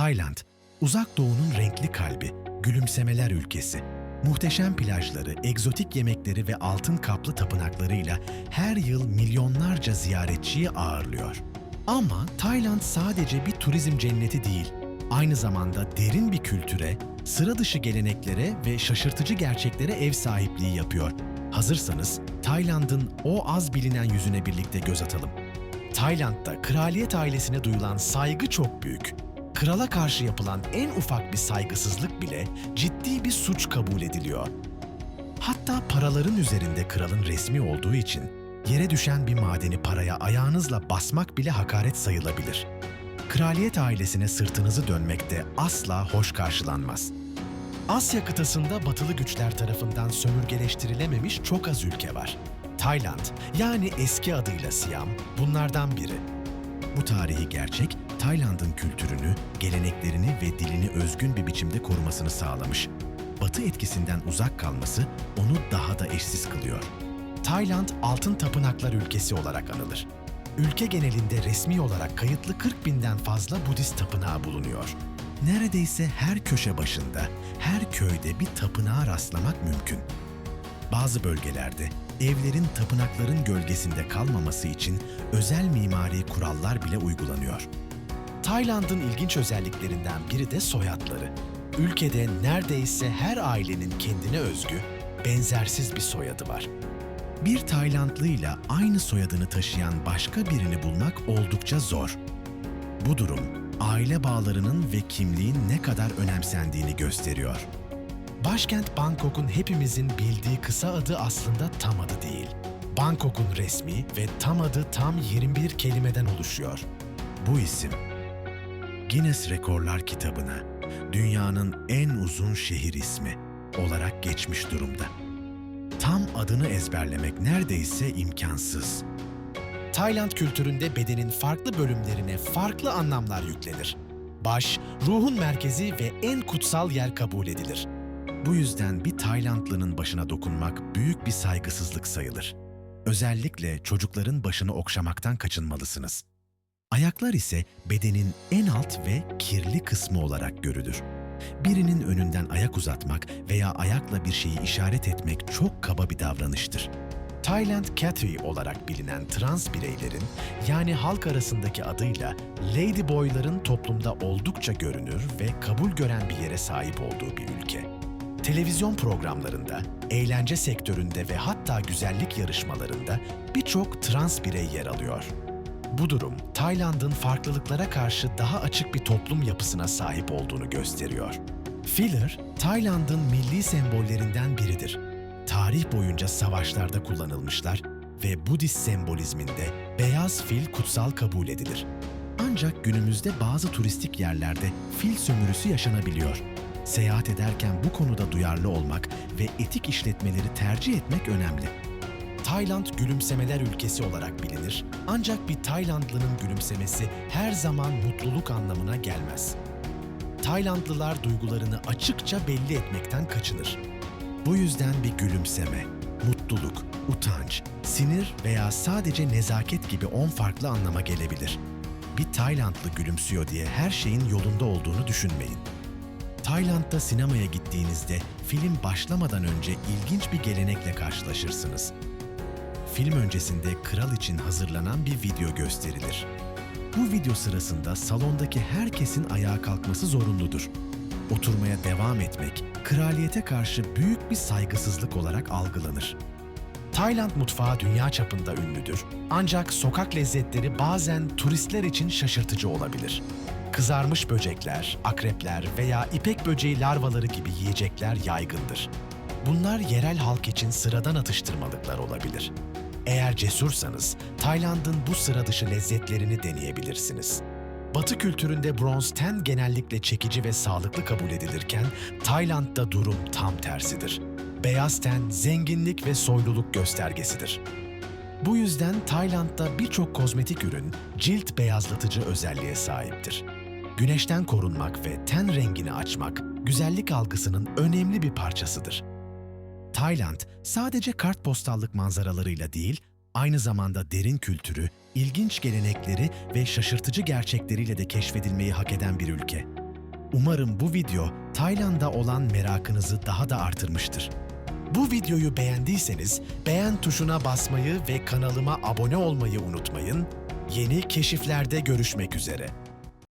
Tayland, uzak doğunun renkli kalbi, gülümsemeler ülkesi. Muhteşem plajları, egzotik yemekleri ve altın kaplı tapınaklarıyla her yıl milyonlarca ziyaretçiyi ağırlıyor. Ama Tayland sadece bir turizm cenneti değil, aynı zamanda derin bir kültüre, sıra dışı geleneklere ve şaşırtıcı gerçeklere ev sahipliği yapıyor. Hazırsanız Tayland'ın o az bilinen yüzüne birlikte göz atalım. Tayland'da kraliyet ailesine duyulan saygı çok büyük. Krala karşı yapılan en ufak bir saygısızlık bile ciddi bir suç kabul ediliyor. Hatta paraların üzerinde kralın resmi olduğu için yere düşen bir madeni paraya ayağınızla basmak bile hakaret sayılabilir. Kraliyet ailesine sırtınızı dönmek de asla hoş karşılanmaz. Asya kıtasında batılı güçler tarafından sömürgeleştirilememiş çok az ülke var. Tayland, yani eski adıyla Siam, bunlardan biri. Bu tarihi gerçek, Tayland'ın kültürünü, geleneklerini ve dilini özgün bir biçimde korumasını sağlamış. Batı etkisinden uzak kalması onu daha da eşsiz kılıyor. Tayland, altın tapınaklar ülkesi olarak anılır. Ülke genelinde resmi olarak kayıtlı 40 binden fazla Budist tapınağı bulunuyor. Neredeyse her köşe başında, her köyde bir tapınağa rastlamak mümkün. Bazı bölgelerde evlerin tapınakların gölgesinde kalmaması için özel mimari kurallar bile uygulanıyor. Tayland'ın ilginç özelliklerinden biri de soyadları. Ülkede neredeyse her ailenin kendine özgü, benzersiz bir soyadı var. Bir Taylandlıyla aynı soyadını taşıyan başka birini bulmak oldukça zor. Bu durum, aile bağlarının ve kimliğin ne kadar önemsendiğini gösteriyor. Başkent Bangkok'un hepimizin bildiği kısa adı aslında tam adı değil. Bangkok'un resmi ve tam adı tam 21 kelimeden oluşuyor. Bu isim, Guinness Rekorlar kitabına dünyanın en uzun şehir ismi olarak geçmiş durumda. Tam adını ezberlemek neredeyse imkansız. Tayland kültüründe bedenin farklı bölümlerine farklı anlamlar yüklenir. Baş, ruhun merkezi ve en kutsal yer kabul edilir. Bu yüzden bir Taylandlının başına dokunmak büyük bir saygısızlık sayılır. Özellikle çocukların başını okşamaktan kaçınmalısınız. Ayaklar ise bedenin en alt ve kirli kısmı olarak görülür. Birinin önünden ayak uzatmak veya ayakla bir şeyi işaret etmek çok kaba bir davranıştır. Tayland Cathy olarak bilinen trans bireylerin yani halk arasındaki adıyla Ladyboy'ların toplumda oldukça görünür ve kabul gören bir yere sahip olduğu bir ülke. Televizyon programlarında, eğlence sektöründe ve hatta güzellik yarışmalarında birçok trans birey yer alıyor. Bu durum, Tayland'ın farklılıklara karşı daha açık bir toplum yapısına sahip olduğunu gösteriyor. Filler, Tayland'ın milli sembollerinden biridir. Tarih boyunca savaşlarda kullanılmışlar ve Budist sembolizminde beyaz fil kutsal kabul edilir. Ancak günümüzde bazı turistik yerlerde fil sömürüsü yaşanabiliyor. Seyahat ederken bu konuda duyarlı olmak ve etik işletmeleri tercih etmek önemli. Tayland gülümsemeler ülkesi olarak bilinir. Ancak bir Taylandlının gülümsemesi her zaman mutluluk anlamına gelmez. Taylandlılar duygularını açıkça belli etmekten kaçınır. Bu yüzden bir gülümseme, mutluluk, utanç, sinir veya sadece nezaket gibi 10 farklı anlama gelebilir. Bir Taylandlı gülümsüyor diye her şeyin yolunda olduğunu düşünmeyin. Tayland'da sinemaya gittiğinizde film başlamadan önce ilginç bir gelenekle karşılaşırsınız. Film öncesinde kral için hazırlanan bir video gösterilir. Bu video sırasında salondaki herkesin ayağa kalkması zorunludur. Oturmaya devam etmek, kraliyete karşı büyük bir saygısızlık olarak algılanır. Tayland mutfağı dünya çapında ünlüdür. Ancak sokak lezzetleri bazen turistler için şaşırtıcı olabilir. Kızarmış böcekler, akrepler veya ipek böceği larvaları gibi yiyecekler yaygındır. Bunlar yerel halk için sıradan atıştırmalıklar olabilir. Eğer cesursanız Tayland'ın bu sıra dışı lezzetlerini deneyebilirsiniz. Batı kültüründe bronz ten genellikle çekici ve sağlıklı kabul edilirken Tayland'da durum tam tersidir. Beyaz ten zenginlik ve soyluluk göstergesidir. Bu yüzden Tayland'da birçok kozmetik ürün cilt beyazlatıcı özelliğe sahiptir. Güneşten korunmak ve ten rengini açmak güzellik algısının önemli bir parçasıdır. Tayland sadece kartpostallık manzaralarıyla değil, aynı zamanda derin kültürü, ilginç gelenekleri ve şaşırtıcı gerçekleriyle de keşfedilmeyi hak eden bir ülke. Umarım bu video Tayland'a olan merakınızı daha da artırmıştır. Bu videoyu beğendiyseniz beğen tuşuna basmayı ve kanalıma abone olmayı unutmayın. Yeni keşiflerde görüşmek üzere.